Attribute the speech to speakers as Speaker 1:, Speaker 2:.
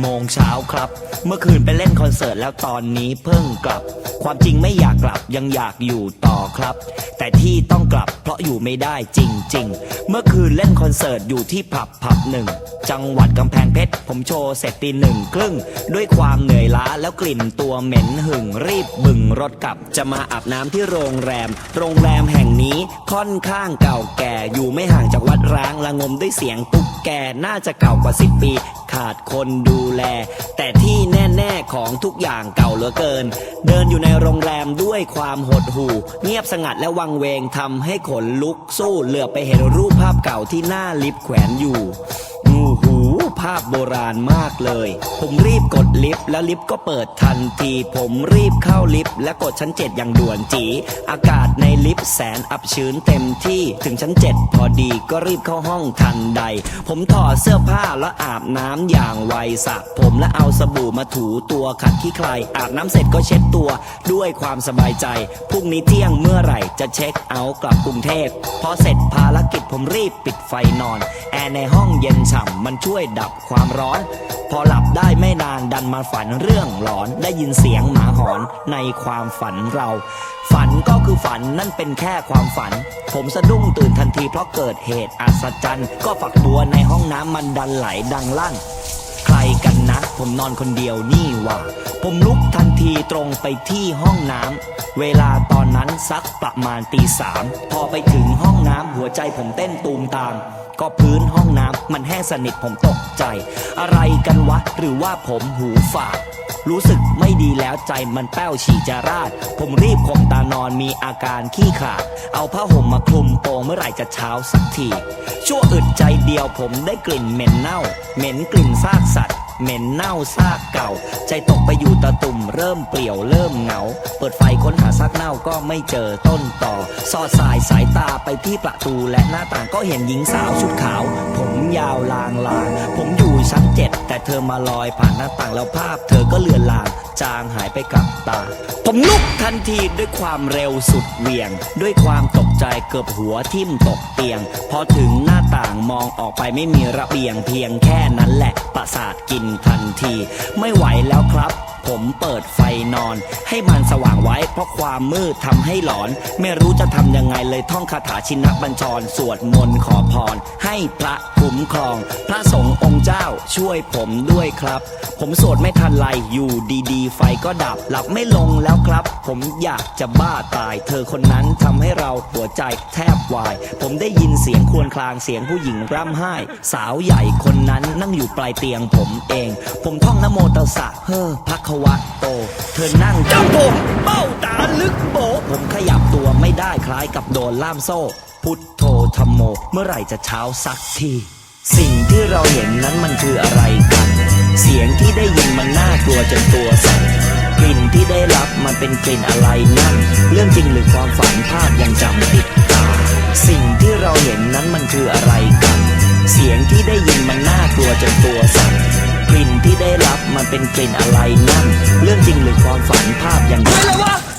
Speaker 1: โมงเช้าครับ เมื่อคืนไปเล่นคอนเสิร์ตแล้วตอนนี้เพิ่งกลับ ความจริงไม่อยากกลับยังอยากอยู่ต่อครับ แต่ที่ต้องกลับเพราะอยู่ไม่ได้จริง ๆ เมื่อคืนเล่นคอนเสิร์ตอยู่ที่ผับผับหนึ่งจังหวัดกำแพงเพชร ผมโชว์เสร็จตีหนึ่งครึ่ง ด้วยความเหนื่อยล้าแล้วกลิ่นตัวเหม็นหึงรีบบึงรถกลับ จะมาอาบน้ำที่โรงแรม โรงแรมแห่งนี้ค่อนข้างเก่าแก่อยู่ไม่ห่างจากวัดร้างละงมด้วยเสียงตุ๊ก แกน่าจะเก่ากว่าสิบปี ขาดคนดูแล แต่ที่แน่ๆของทุกอย่างเก่าเหลือเกิน เดินอยู่ในโรงแรมด้วยความหดหู่ เงียบสงัดและวังเวงทำให้ขนลุกสู้เหลือไปเห็นรูปภาพเก่าที่หน้าลิฟต์แขวนอยู่ พโบราณมากเลย ผมรีบกดลิฟต์แล้วลิฟต์ก็เปิดทันที ผมรีบเข้าลิฟต์และกดชั้นเจ็ดอย่างด่วนจี อากาศในลิฟต์แสนอับชื้นเต็มที่ถึงชั้นเจ็ดพอดีก็รีบเข้าห้องทันใด ผมถอดเสื้อผ้าแล้วอาบน้ำอย่างไวสระผมและเอาสบู่มาถูตัวขัดขี้ใคร อาบน้ำเสร็จก็เช็ดตัวด้วยความสบายใจพรุ่งนี้เที่ยงเมื่อไหร่จะเช็คเอาท์กลับกรุงเทพพอเสร็จภารกิจผมรีบปิดไฟนอน แอร์ในห้องเย็นฉ่ำมันช่วยดับความร้อน พอหลับได้ไม่นานดันมาฝันเรื่องหลอนได้ยินเสียงหมาหอนในความฝันเรา ฝันก็คือฝันนั่นเป็นแค่ความฝัน ผมสะดุ้งตื่นทันทีเพราะเกิดเหตุอัศจรรย์ ก็ฝักบัวในห้องน้ำมันดันไหลดังลั่น ใครกันนะ ผมนอนคนเดียวนี่ว่า ผมลุกทันทีตรงไปที่ห้องน้ำเวลาตอนนั้นสักประมาณตีสามพอไปถึงห้องน้ำหัวใจผมเต้นตูมตาม ก็พื้นห้องน้ำมันแห้งสนิทผมตกใจ อะไรกันวะ หรือว่าผมหูฝาดรู้สึกไม่ดีแล้วใจมันแป้วฉี่จะราด ผมรีบข่มตานอนมีอาการขี้ขาด เอาผ้าห่มมาคลุมโปงเมื่อไหร่จะเช้าสักที ชั่วอึดใจเดียวผมได้กลิ่นเหม็นเน่า เหม็นกลิ่นซากสัตว์ เหม็นเน่าซากเก่า ใจตกไปอยู่ตะตุ่มเริ่มเปลี่ยวเริ่มเหงา เปิดไฟค้นหาซากเน่าก็ไม่เจอต้นต่อ สอดสายสายตาไปที่ประตูและหน้าต่างก็เห็นหญิงสาวชุดขาว ผมยาวลางลางผมอยู่ชั้นเจ็ด แต่เธอมาลอยผ่านหน้าต่างแล้วภาพ เธอก็เลือนลางจางหายไปกับตา ผมลุกทันทีด้วยความเร็วสุดเหวี่ยง ด้วยความตกใจเกือบหัวทิ่มตกเตียง พอถึงหน้าต่างมองออกไปไม่มีระเบียงเพียงแค่นั้นแหละประสาทกินทันที ไม่ไหวแล้วครับ ผมเปิดไฟนอน ให้มันสว่างไว้เพราะความมืดทำให้หลอน ไม่รู้จะทำยังไงเลยท่องคาถาชินบัญชร สวดมนต์ขอพร ให้พระคุ้มครอง พระสงฆ์องค์เจ้าช่วยผมด้วยครับ ผมสวดไม่ทันไรอยู่ดีๆ ไฟก็ดับหลับไม่ลงแล้วครับ ผมอยากจะบ้าตาย เธอคนนั้นทำให้เราหัวใจแทบวาย ผมได้ยินเสียงควรครางเสียงผู้หญิงร่ำไห้ สาวใหญ่คนนั้นนั่งอยู่ปลายเตียงผมเอง ผมท่องนโมตัสสะเฮ้อพักวะโต เธอนั่งจ้ำผมเบ้าตาลึกโบ ผมขยับตัวไม่ได้คล้ายกับโดนล่ามโซ่ พุทโธธรรมโม เมื่อไหร่จะเช้าสักที สิ่งที่เราเห็นนั้นมันคืออะไรกัน เสียงที่ได้ยินมันน่ากลัวจนตัวสั่นกลิ่นที่ได้รับมันเป็นกลิ่นอะไรนั่น เรื่องจริงหรือความฝันภาพยังจำติดตา สิ่งที่เราเห็นนั้นมันคืออะไรกัน เสียงที่ได้ยินมันน่ากลัวจนตัวสั่น มันเป็นกลิ่นอะไรนั่น เรื่องจริงหรือความฝันภาพอย่างนั้น